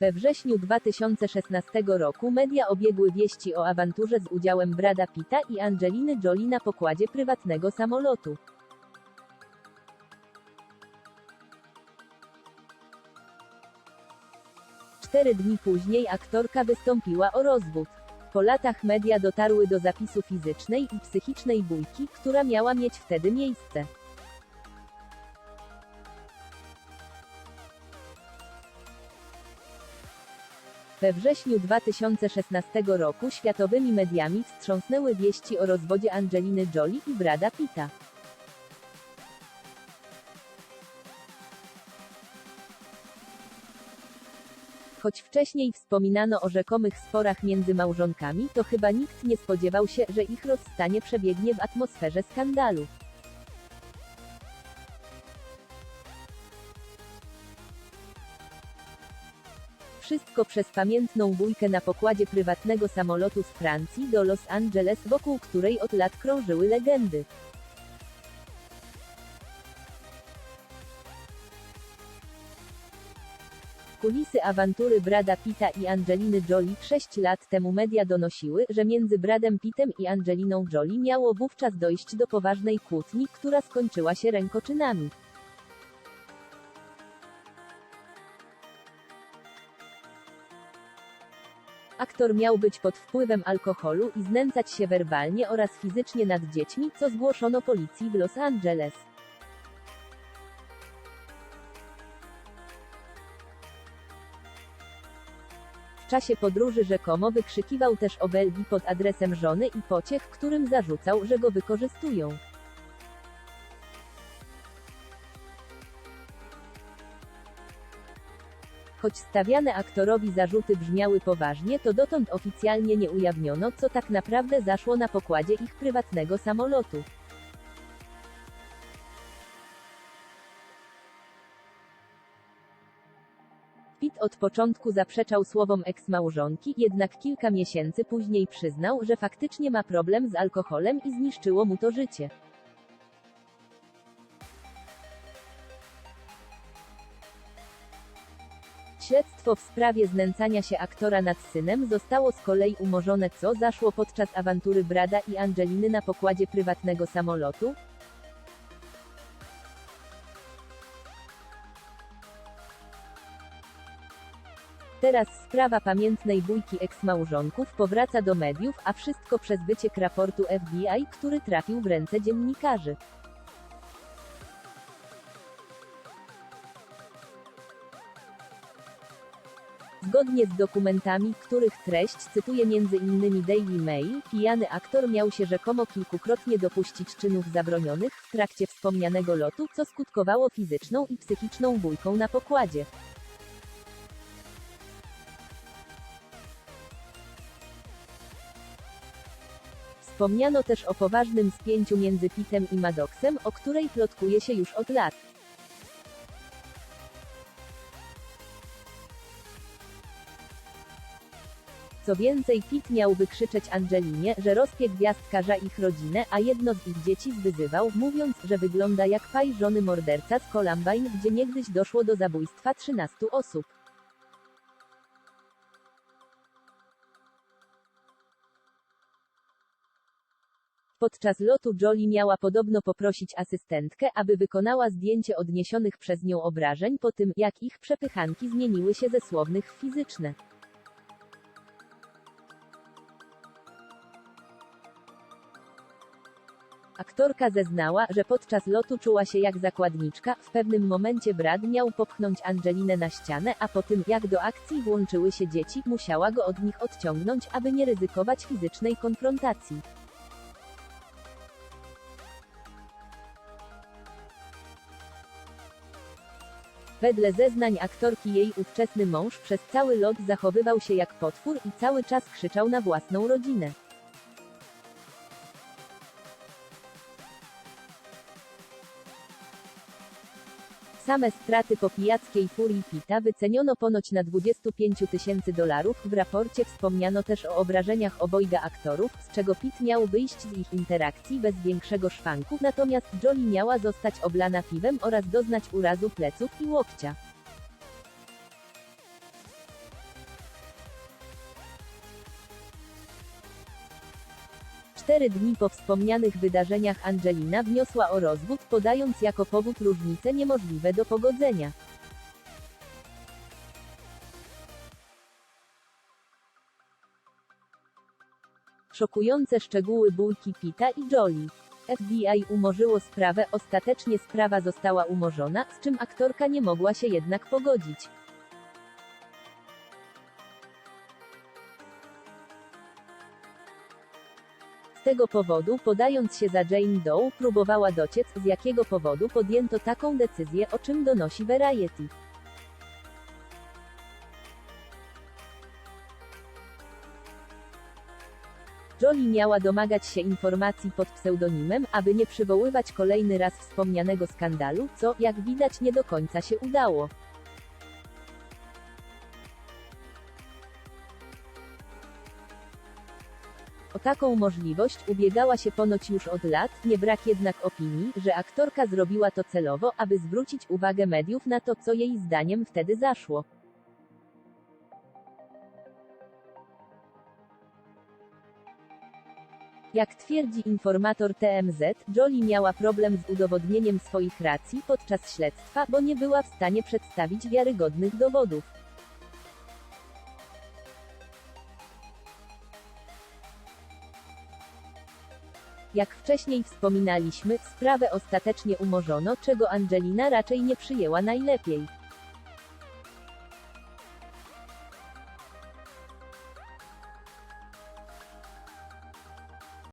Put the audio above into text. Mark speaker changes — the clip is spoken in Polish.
Speaker 1: We wrześniu 2016 roku media obiegły wieści o awanturze z udziałem Brada Pitta i Angeliny Jolie na pokładzie prywatnego samolotu. Cztery dni później aktorka wystąpiła o rozwód. Po latach media dotarły do zapisu fizycznej i psychicznej bójki, która miała mieć wtedy miejsce. We wrześniu 2016 roku światowymi mediami wstrząsnęły wieści o rozwodzie Angeliny Jolie i Brada Pitta. Choć wcześniej wspominano o rzekomych sporach między małżonkami, to chyba nikt nie spodziewał się, że ich rozstanie przebiegnie w atmosferze skandalu. Wszystko przez pamiętną bójkę na pokładzie prywatnego samolotu z Francji do Los Angeles, wokół której od lat krążyły legendy. Kulisy awantury Brada Pitta i Angeliny Jolie 6 lat temu media donosiły, że między Bradem Pittem i Angeliną Jolie miało wówczas dojść do poważnej kłótni, która skończyła się rękoczynami. Aktor miał być pod wpływem alkoholu i znęcać się werbalnie oraz fizycznie nad dziećmi, co zgłoszono policji w Los Angeles. W czasie podróży rzekomo wykrzykiwał też o Belgii pod adresem żony i pociech, którym zarzucał, że go wykorzystują. Choć stawiane aktorowi zarzuty brzmiały poważnie, to dotąd oficjalnie nie ujawniono, co tak naprawdę zaszło na pokładzie ich prywatnego samolotu. Pitt od początku zaprzeczał słowom eks-małżonki, jednak kilka miesięcy później przyznał, że faktycznie ma problem z alkoholem i zniszczyło mu to życie. Śledztwo w sprawie znęcania się aktora nad synem zostało z kolei umorzone, co zaszło podczas awantury Brada i Angeliny na pokładzie prywatnego samolotu. Teraz sprawa pamiętnej bójki eksmałżonków powraca do mediów, a wszystko przez wyciek raportu FBI, który trafił w ręce dziennikarzy. Zgodnie z dokumentami, których treść cytuje m.in. Daily Mail, pijany aktor miał się rzekomo kilkukrotnie dopuścić czynów zabronionych w trakcie wspomnianego lotu, co skutkowało fizyczną i psychiczną bójką na pokładzie. Wspomniano też o poważnym spięciu między Pittem i Maddoxem, o której plotkuje się już od lat. Co więcej, Pitt miał wykrzyczeć Angelinie, że rozpie gwiazdkarza ich rodzinę, a jedno z ich dzieci zwyzywał, mówiąc, że wygląda jak paj żony morderca z Columbine, gdzie niegdyś doszło do zabójstwa 13 osób. Podczas lotu Jolie miała podobno poprosić asystentkę, aby wykonała zdjęcie odniesionych przez nią obrażeń po tym, jak ich przepychanki zmieniły się ze słownych w fizyczne. Aktorka zeznała, że podczas lotu czuła się jak zakładniczka, w pewnym momencie Brad miał popchnąć Angelinę na ścianę, a po tym, jak do akcji włączyły się dzieci, musiała go od nich odciągnąć, aby nie ryzykować fizycznej konfrontacji. Wedle zeznań aktorki jej ówczesny mąż przez cały lot zachowywał się jak potwór i cały czas krzyczał na własną rodzinę. Same straty po pijackiej furii Pita wyceniono ponoć na 25 tysięcy dolarów. W raporcie wspomniano też o obrażeniach obojga aktorów, z czego Pitt miał wyjść z ich interakcji bez większego szwanku, natomiast Jolie miała zostać oblana piwem oraz doznać urazu pleców i łokcia. Cztery dni po wspomnianych wydarzeniach Angelina wniosła o rozwód, podając jako powód różnice niemożliwe do pogodzenia. Szokujące szczegóły bójki Pita i Jolie. FBI umorzyło sprawę, ostatecznie sprawa została umorzona, z czym aktorka nie mogła się jednak pogodzić. Z tego powodu, podając się za Jane Doe, próbowała dociec, z jakiego powodu podjęto taką decyzję, o czym donosi Variety. Jolie miała domagać się informacji pod pseudonimem, aby nie przywoływać kolejny raz wspomnianego skandalu, co, jak widać, nie do końca się udało. O taką możliwość ubiegała się ponoć już od lat, nie brak jednak opinii, że aktorka zrobiła to celowo, aby zwrócić uwagę mediów na to, co jej zdaniem wtedy zaszło. Jak twierdzi informator TMZ, Jolie miała problem z udowodnieniem swoich racji podczas śledztwa, bo nie była w stanie przedstawić wiarygodnych dowodów. Jak wcześniej wspominaliśmy, sprawę ostatecznie umorzono, czego Angelina raczej nie przyjęła najlepiej.